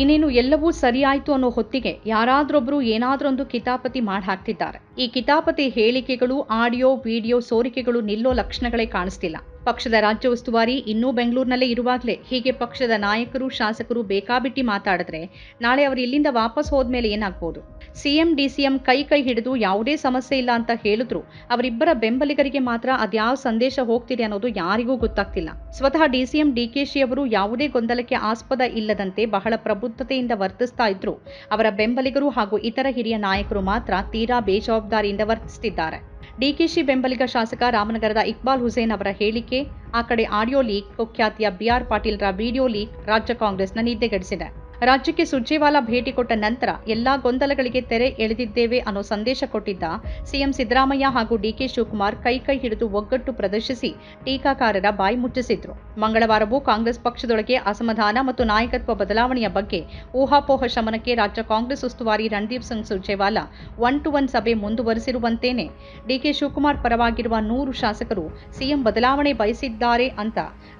ಇನ್ನೇನು ಎಲ್ಲವೂ ಸರಿಯಾಯ್ತು ಅನ್ನೋ ಹೊತ್ತಿಗೆ ಯಾರಾದ್ರೊಬ್ರು ಏನಾದ್ರೊಂದು ಕಿತಾಪತಿ ಮಾಡಿ ಹಾಕ್ತಿದ್ದಾರೆ ಈ ಕಿತಾಪತಿ ಹೇಳಿಕೆಗಳು, ಆಡಿಯೋ, ವಿಡಿಯೋ ಸೋರಿಕೆಗಳು ನಿಲ್ಲೋ ಲಕ್ಷಣಗಳೇ ಕಾಣಿಸ್ತಿಲ್ಲ. ಪಕ್ಷದ ರಾಜ್ಯ ಉಸ್ತುವಾರಿ ಇನ್ನೂ ಬೆಂಗಳೂರಿನಲ್ಲೇ ಇರುವಾಗಲೇ ಹೀಗೆ ಪಕ್ಷದ ನಾಯಕರು, ಶಾಸಕರು ಬೇಕಾಬಿಟ್ಟಿ ಮಾತಾಡಿದ್ರೆ ನಾಳೆ ಅವರು ಇಲ್ಲಿಂದ ವಾಪಸ್ ಹೋದ್ಮೇಲೆ ಏನಾಗ್ಬೋದು? ಸಿಎಂ, ಡಿಸಿಎಂ ಕೈ ಕೈ ಹಿಡಿದು ಯಾವುದೇ ಸಮಸ್ಯೆ ಇಲ್ಲ ಅಂತ ಹೇಳಿದ್ರು, ಅವರಿಬ್ಬರ ಬೆಂಬಲಿಗರಿಗೆ ಮಾತ್ರ ಅದ್ಯಾವ ಸಂದೇಶ ಹೋಗ್ತಿದೆ ಅನ್ನೋದು ಯಾರಿಗೂ ಗೊತ್ತಾಗ್ತಿಲ್ಲ. ಸ್ವತಃ ಡಿಸಿಎಂ, ಡಿಕೆಶಿ ಅವರು ಯಾವುದೇ ಗೊಂದಲಕ್ಕೆ ಆಸ್ಪದ ಇಲ್ಲದಂತೆ ಬಹಳ ಪ್ರಬುದ್ಧತೆಯಿಂದ ವರ್ತಿಸ್ತಾ ಇದ್ರು. ಅವರ ಬೆಂಬಲಿಗರು ಹಾಗೂ ಇತರ ಹಿರಿಯ ನಾಯಕರು ಮಾತ್ರ ತೀರಾ ಬೇಜವಾಬ್ದಾರಿಯಿಂದ ವರ್ತಿಸುತ್ತಿದ್ದಾರೆ ಡಿಕೆಶಿ ಬೆಂಬಲಿಗ ಶಾಸಕ ರಾಮನಗರದ ಇಕ್ಬಾಲ್ ಹುಸೇನ್ ಅವರ ಹೇಳಿಕೆ, ಆ ಕಡೆ ಆಡಿಯೋ ಲೀಕ್, ಕುಖ್ಯಾತಿಯ ಬಿಆರ್ ಪಾಟೀಲ್ರ ವಿಡಿಯೋ ಲೀಕ್ ರಾಜ್ಯ ಕಾಂಗ್ರೆಸ್ನ ನಿದ್ದೆಗೆಡಿಸಿದೆ. ರಾಜ್ಯಕ್ಕೆ ಸುರ್ಜೇವಾಲಾ ಭೇಟಿ ಕೊಟ್ಟ ನಂತರ ಎಲ್ಲಾ ಗೊಂದಲಗಳಿಗೆ ತೆರೆ ಎಳೆದಿದ್ದೇವೆ ಅನ್ನೋ ಸಂದೇಶ ಕೊಟ್ಟಿದ್ದ ಸಿಎಂ ಸಿದ್ದರಾಮಯ್ಯ ಹಾಗೂ ಡಿಕೆ ಶಿವಕುಮಾರ್ ಕೈ ಕೈ ಹಿಡಿದು ಒಗ್ಗಟ್ಟು ಪ್ರದರ್ಶಿಸಿ ಟೀಕಾಕಾರರ ಬಾಯಿ ಮುಚ್ಚಿಸಿದ್ರು. ಮಂಗಳವಾರವೂ ಕಾಂಗ್ರೆಸ್ ಪಕ್ಷದೊಳಗೆ ಅಸಮಾಧಾನ ಮತ್ತು ನಾಯಕತ್ವ ಬದಲಾವಣೆಯ ಬಗ್ಗೆ ಊಹಾಪೋಹ ಶಮನಕ್ಕೆ ರಾಜ್ಯ ಕಾಂಗ್ರೆಸ್ ಉಸ್ತುವಾರಿ Randeep Singh Surjewala one to one ಸಭೆ ಮುಂದುವರೆಸಿರುವಂತೇನೆ. ಡಿಕೆ ಶಿವಕುಮಾರ್ ಪರವಾಗಿರುವ ನೂರು ಶಾಸಕರು ಸಿಎಂ ಬದಲಾವಣೆ ಬಯಸಿದ್ದಾರೆ ಅಂತ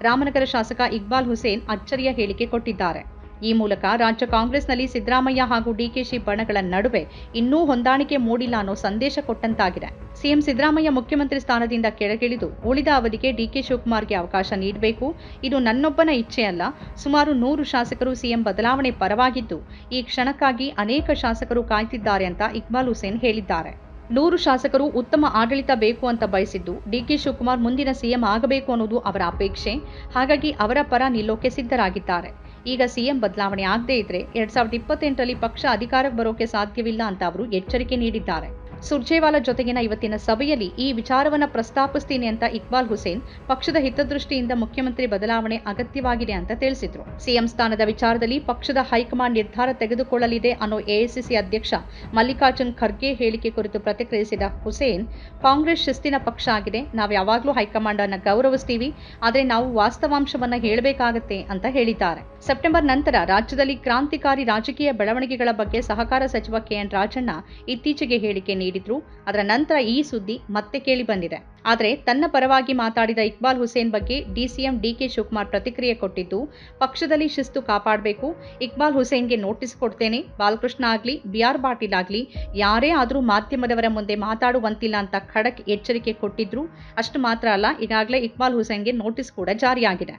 ರಾಮನಗರ ಶಾಸಕ ಇಕ್ಬಾಲ್ ಹುಸೇನ್ ಅಚ್ಚರಿಯ ಹೇಳಿಕೆ ಕೊಟ್ಟಿದ್ದಾರೆ. ಈ ಮೂಲಕ ರಾಜ್ಯ ಕಾಂಗ್ರೆಸ್ನಲ್ಲಿ ಸಿದ್ದರಾಮಯ್ಯ ಹಾಗೂ ಡಿಕೆಶಿ ಬಣಗಳ ನಡುವೆ ಇನ್ನೂ ಹೊಂದಾಣಿಕೆ ಮೂಡಿಲ್ಲ ಅನ್ನೋ ಸಂದೇಶ ಕೊಟ್ಟಂತಾಗಿದೆ. ಸಿಎಂ ಸಿದ್ದರಾಮಯ್ಯ ಮುಖ್ಯಮಂತ್ರಿ ಸ್ಥಾನದಿಂದ ಕೆಳಗಿಳಿದು ಉಳಿದ ಅವಧಿಗೆ ಡಿಕೆ ಶಿವಕುಮಾರ್ಗೆ ಅವಕಾಶ ನೀಡಬೇಕು. ಇದು ನನ್ನೊಬ್ಬನ ಇಚ್ಛೆಯಲ್ಲ. ಸುಮಾರು ನೂರು ಶಾಸಕರು ಸಿಎಂ ಬದಲಾವಣೆ ಪರವಾಗಿದ್ದು, ಈ ಕ್ಷಣಕ್ಕಾಗಿ ಅನೇಕ ಶಾಸಕರು ಕಾಯ್ತಿದ್ದಾರೆ ಅಂತ ಇಕ್ಬಾಲ್ ಹುಸೇನ್ ಹೇಳಿದ್ದಾರೆ. ನೂರು ಶಾಸಕರು ಉತ್ತಮ ಆಡಳಿತ ಬೇಕು ಅಂತ ಬಯಸಿದ್ದು ಡಿಕೆ ಶಿವಕುಮಾರ್ ಮುಂದಿನ ಸಿಎಂ ಆಗಬೇಕು ಅನ್ನೋದು ಅವರ ಅಪೇಕ್ಷೆ. ಹಾಗಾಗಿ ಅವರ ಪರ ನಿಲ್ಲೋಕೆ ಸಿದ್ಧರಾಗಿದ್ದಾರೆ. ಈಗ ಸಿಎಂ ಬದಲಾವಣೆ ಆಗದೇ ಇದ್ರೆ ಎರಡ್ ಸಾವಿರದ ಇಪ್ಪತ್ತೆಂಟರಲ್ಲಿ ಪಕ್ಷ ಅಧಿಕಾರಕ್ಕೆ ಬರೋಕೆ ಸಾಧ್ಯವಿಲ್ಲ ಅಂತ ಅವರು ಎಚ್ಚರಿಕೆ ನೀಡಿದ್ದಾರೆ. ಸುರ್ಜೇವಾಲಾ ಜೊತೆಗಿನ ಇವತ್ತಿನ ಸಭೆಯಲ್ಲಿ ಈ ವಿಚಾರವನ್ನ ಪ್ರಸ್ತಾಪಿಸ್ತೀನಿ ಅಂತ ಇಕ್ಬಾಲ್ ಹುಸೇನ್ ಪಕ್ಷದ ಹಿತದೃಷ್ಟಿಯಿಂದ ಮುಖ್ಯಮಂತ್ರಿ ಬದಲಾವಣೆ ಅಗತ್ಯವಾಗಿದೆ ಅಂತ ತಿಳಿಸಿದ್ರು. ಸಿಎಂ ಸ್ಥಾನದ ವಿಚಾರದಲ್ಲಿ ಪಕ್ಷದ ಹೈಕಮಾಂಡ್ ನಿರ್ಧಾರ ತೆಗೆದುಕೊಳ್ಳಲಿದೆ ಅನ್ನೋ ಎಐಸಿಸಿ ಅಧ್ಯಕ್ಷ ಮಲ್ಲಿಕಾರ್ಜುನ್ ಖರ್ಗೆ ಹೇಳಿಕೆ ಕುರಿತು ಪ್ರತಿಕ್ರಿಯಿಸಿದ ಹುಸೇನ್, ಕಾಂಗ್ರೆಸ್ ಶಿಸ್ತಿನ ಪಕ್ಷ ಆಗಿದೆ, ನಾವು ಯಾವಾಗಲೂ ಹೈಕಮಾಂಡ್ ಅನ್ನ ಗೌರವಿಸ್ತೀವಿ, ಆದರೆ ನಾವು ವಾಸ್ತವಾಂಶವನ್ನ ಹೇಳಬೇಕಾಗತ್ತೆ ಅಂತ ಹೇಳಿದ್ದಾರೆ. ಸೆಪ್ಟೆಂಬರ್ ನಂತರ ರಾಜ್ಯದಲ್ಲಿ ಕ್ರಾಂತಿಕಾರಿ ರಾಜಕೀಯ ಬೆಳವಣಿಗೆಗಳ ಬಗ್ಗೆ ಸಹಕಾರ ಸಚಿವ ಕೆಎನ್ ರಾಜಣ್ಣ ಇತ್ತೀಚೆಗೆ ಹೇಳಿಕೆ ನೀಡಿದ್ರು. ಅದರ ನಂತರ ಈ ಸುದ್ದಿ ಮತ್ತೆ ಕೇಳಿ ಬಂದಿದೆ. ಆದರೆ ತನ್ನ ಪರವಾಗಿ ಮಾತಾಡಿದ ಇಕ್ಬಾಲ್ ಹುಸೇನ್ ಬಗ್ಗೆ ಡಿಸಿಎಂ ಡಿಕೆ ಶಿವಕುಮಾರ್ ಪ್ರತಿಕ್ರಿಯೆ ಕೊಟ್ಟಿದ್ದು, ಪಕ್ಷದಲ್ಲಿ ಶಿಸ್ತು ಕಾಪಾಡಬೇಕು, ಇಕ್ಬಾಲ್ ಹುಸೇನ್ಗೆ ನೋಟಿಸ್ ಕೊಡ್ತೇನೆ, ಬಾಲಕೃಷ್ಣ ಆಗಲಿ, ಬಿ ಆರ್ ಪಾಟೀಲ್ ಆಗಲಿ, ಯಾರೇ ಆದರೂ ಮಾಧ್ಯಮದವರ ಮುಂದೆ ಮಾತಾಡುವಂತಿಲ್ಲ ಅಂತ ಖಡಕ್ ಎಚ್ಚರಿಕೆ ಕೊಟ್ಟಿದ್ರು. ಅಷ್ಟು ಮಾತ್ರ ಅಲ್ಲ, ಈಗಾಗಲೇ ಇಕ್ಬಾಲ್ ಹುಸೇನ್ಗೆ ನೋಟಿಸ್ ಕೂಡ ಜಾರಿಯಾಗಿದೆ.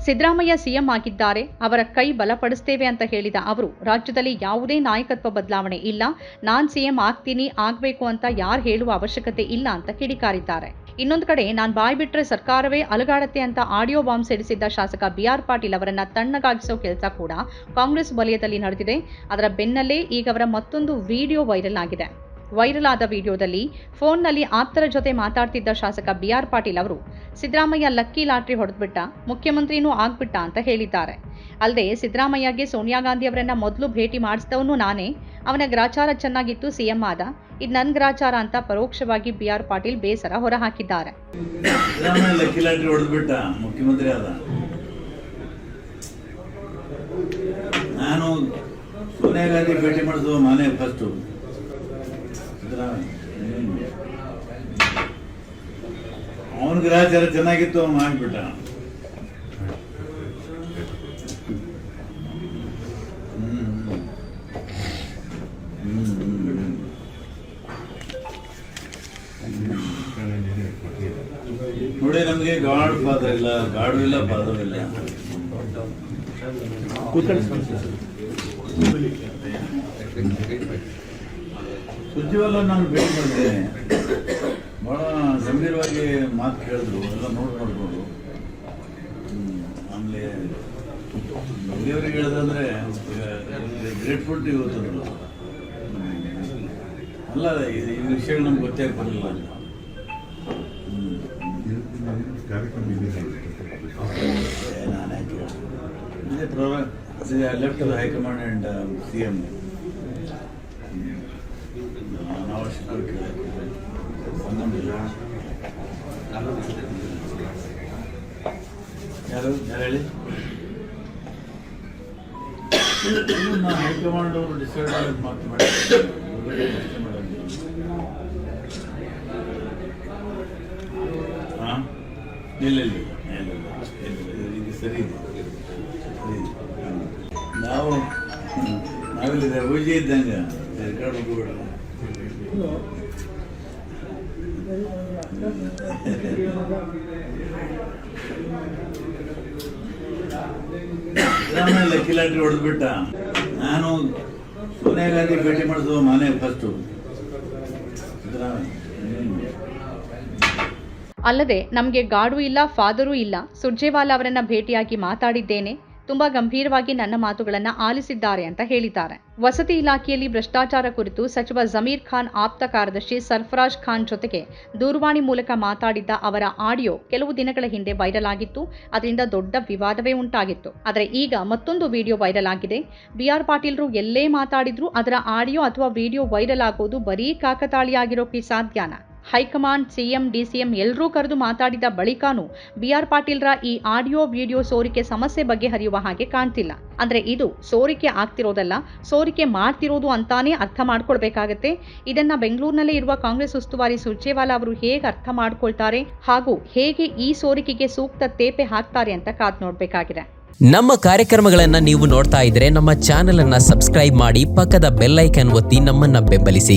ಸಿದ್ದರಾಮಯ್ಯ ಸಿಎಂ ಆಗಿದ್ದಾರೆ, ಅವರ ಕೈ ಬಲಪಡಿಸ್ತೇವೆ ಅಂತ ಹೇಳಿದ ಅವರು, ರಾಜ್ಯದಲ್ಲಿ ಯಾವುದೇ ನಾಯಕತ್ವ ಬದಲಾವಣೆ ಇಲ್ಲ, ನಾನ್ ಸಿಎಂ ಆಗ್ತೀನಿ, ಆಗ್ಬೇಕು ಅಂತ ಯಾರು ಹೇಳುವ ಅವಶ್ಯಕತೆ ಇಲ್ಲ ಅಂತ ಕಿಡಿಕಾರಿದ್ದಾರೆ. ಇನ್ನೊಂದು ಕಡೆ, ನಾನು ಬಾಯ್ ಬಿಟ್ಟರೆ ಸರ್ಕಾರವೇ ಅಲುಗಾಡತ್ತೆ ಅಂತ ಆಡಿಯೋ ಬಾಂಬ್ ಸಿಡಿಸಿದ್ದ ಶಾಸಕ ಬಿ ಆರ್ ಪಾಟೀಲ್ ಅವರನ್ನ ತಣ್ಣಗಾಗಿಸೋ ಕೆಲಸ ಕೂಡ ಕಾಂಗ್ರೆಸ್ ವಲಯದಲ್ಲಿ ನಡೆದಿದೆ. ಅದರ ಬೆನ್ನಲ್ಲೇ ಈಗ ಅವರ ಮತ್ತೊಂದು ವಿಡಿಯೋ ವೈರಲ್ ಆಗಿದೆ. ವೈರಲ್ ಆದ ವಿಡಿಯೋದಲ್ಲಿ ಫೋನ್ನಲ್ಲಿ ಆಪ್ತರ ಜೊತೆ ಮಾತಾಡ್ತಿದ್ದ ಶಾಸಕ ಬಿಆರ್ ಪಾಟೀಲ್ ಅವರು, ಸಿದ್ದರಾಮಯ್ಯ ಲಕ್ಕಿ ಲಾಟ್ರಿ ಹೊಡೆದ್ಬಿಟ್ಟ, ಮುಖ್ಯಮಂತ್ರಿನೂ ಆಗ್ಬಿಟ್ಟ ಅಂತ ಹೇಳಿದ್ದಾರೆ. ಅಲ್ಲದೆ ಸಿದ್ದರಾಮಯ್ಯಗೆ ಸೋನಿಯಾ ಗಾಂಧಿ ಅವರನ್ನ ಮೊದಲು ಭೇಟಿ ಮಾಡಿಸಿದವನು ನಾನೇ. ಅವನ ಗ್ರಾಚಾರ ಚೆನ್ನಾಗಿತ್ತು, ಸಿಎಂ ಆದ. ಇದು ನನ್ನ ಗ್ರಾಚಾರ ಅಂತ ಪರೋಕ್ಷವಾಗಿ ಬಿ ಆರ್ ಪಾಟೀಲ್ ಬೇಸರ ಹೊರಹಾಕಿದ್ದಾರೆ. ಸೋನಿಯಾ ಗಾಂಧಿ ಭೇಟಿ ಮಾಡಿಸುವ ಮಾನೇ ಫಸ್ಟು ಅವನ ಗ್ರಹಚಾರ ಚೆನ್ನಾಗಿತ್ತು ಅವನು ಹ್ಮ್. ನೋಡಿ ನಮಗೆ ಗಾಡ್ ಫಾದರ್ ಇಲ್ಲ ಗಾಡು ಇಲ್ಲ ಫಾದರ್ ಇಲ್ಲ ಸುದ್ದಿವಲ್ಲ ನಾನು ಭೇಟಿ ಮಾಡಿದ್ದೇನೆ ಬಹಳ ಗಂಭೀರವಾಗಿ ಮಾತು ಕೇಳಿದ್ರು. ಎಲ್ಲ ನೋಡಿ ನೋಡ್ಬೋದು. ಆಮೇಲೆ ದೇವರಿಗೆ ಹೇಳಿದ್ರೆ ಗ್ರೇಟ್ಫುಲ್ ಇವತ್ತು ಅಲ್ಲ, ಈ ಈ ವಿಷಯಗಳು ನಮ್ಗೆ ಗೊತ್ತೇ ಆಗ್ತಿರಲಿಲ್ಲ. ಅಂತ ನಾನು ಇದೇ pro left to high command and C M ಯಾರು ಯಾರು ಹೇಳಿ ನಾನು ಹೈಕಮಾಂಡ್ ಅವರು ಡಿಸೈಡ್ ಆಗಿ ಮಾತು ಮಾಡಿ ಹಾಂ ಇಲ್ಲ ಇಲ್ಲ ಇದು. ಸರಿ. ನಾವು ನಾವೆಲ್ಲಿದೆ ಉಜಿ ಇದ್ದಂಗೆ. ರೆಕಾರ್ಡ್ ಹೋಗ್ಬೇಡ ಸಿದ್ದರಾಮಯ್ಯ ಲಕ್ಕಿ ಲಾಟ್ರಿ ಹೊಡೆದ್ಬಿಟ್ಟ. ನಾನು ಸೋನಿಯಾ ಗಾಂಧಿ ಭೇಟಿ ಮಾಡಿದ್ರು ಮನೆ ಫಸ್ಟು ಅಲ್ಲದೆ ನಮಗೆ ಗಾಡು ಇಲ್ಲ, ಫಾದರು ಇಲ್ಲ, ಸುರ್ಜೇವಾಲಾ ಅವರನ್ನ ಭೇಟಿಯಾಗಿ ಮಾತಾಡಿದ್ದೇನೆ. ತುಂಬಾ ಗಂಭೀರವಾಗಿ ನನ್ನ ಮಾತುಗಳನ್ನು ಆಲಿಸಿದ್ದಾರೆ ಅಂತ ಹೇಳಿದ್ದಾರೆ. ವಸತಿ ಇಲಾಖೆಯಲ್ಲಿ ಭ್ರಷ್ಟಾಚಾರ ಕುರಿತು ಸಚಿವ ಜಮೀರ್ ಖಾನ್ ಆಪ್ತ ಕಾರ್ಯದರ್ಶಿ ಸರ್ಫರಾಜ್ ಖಾನ್ ಜೊತೆಗೆ ದೂರವಾಣಿ ಮೂಲಕ ಮಾತಾಡಿದ್ದ ಅವರ ಆಡಿಯೋ ಕೆಲವು ದಿನಗಳ ಹಿಂದೆ ವೈರಲ್ ಆಗಿತ್ತು. ಅದರಿಂದ ದೊಡ್ಡ ವಿವಾದವೇ ಉಂಟಾಗಿತ್ತು. ಆದರೆ ಈಗ ಮತ್ತೊಂದು ವಿಡಿಯೋ ವೈರಲ್ ಆಗಿದೆ. ಬಿ ಆರ್ ಪಾಟೀಲ್ರು ಎಲ್ಲೇ ಮಾತಾಡಿದ್ರು ಅದರ ಆಡಿಯೋ ಅಥವಾ ವಿಡಿಯೋ ವೈರಲ್ ಆಗೋದು ಬರೀ ಕಾಕತಾಳಿಯಾಗಿರೋಕೆ ಸಾಧ್ಯನಾ ಹೈಕಮಾಂಡ್ ಸಿಎಂ, ಡಿಸಿಎಂ ಎಲ್ಲರೂ ಕರೆದು ಮಾತಾಡಿದ ಬಳಿಕಾನೂ ಬಿಆರ್ ಪಾಟೀಲ್ರ ಈ ಆಡಿಯೋ, ವಿಡಿಯೋ ಸೋರಿಕೆ ಸಮಸ್ಯೆ ಬಗ್ಗೆ ಹರಿಯುವ ಹಾಗೆ ಕಾಣ್ತಿಲ್ಲ. ಅಂದ್ರೆ ಇದು ಸೋರಿಕೆ ಆಗ್ತಿರೋದಲ್ಲ, ಸೋರಿಕೆ ಮಾಡ್ತಿರೋದು ಅಂತಾನೆ ಅರ್ಥ ಮಾಡ್ಕೊಳ್ಬೇಕಾಗತ್ತೆ. ಇದನ್ನ ಬೆಂಗಳೂರಿನಲ್ಲೇ ಇರುವ ಕಾಂಗ್ರೆಸ್ ಉಸ್ತುವಾರಿ ಸುರ್ಜೇವಾಲಾ ಅವರು ಹೇಗೆ ಅರ್ಥ ಮಾಡ್ಕೊಳ್ತಾರೆ ಹಾಗೂ ಹೇಗೆ ಈ ಸೋರಿಕೆಗೆ ಸೂಕ್ತ ತೇಪೆ ಹಾಕ್ತಾರೆ ಅಂತ ಕಾದ್ ನೋಡ್ಬೇಕಾಗಿದೆ. ನಮ್ಮ ಕಾರ್ಯಕ್ರಮಗಳನ್ನು ನೀವು ನೋಡ್ತಾ ಇದ್ರೆ ನಮ್ಮ ಚಾನೆಲ್ ಅನ್ನ ಸಬ್ಸ್ಕ್ರೈಬ್ ಮಾಡಿ ಪಕ್ಕದ ಬೆಲ್ಲೈಕನ್ ಒತ್ತಿ ನಮ್ಮನ್ನ ಬೆಂಬಲಿಸಿ.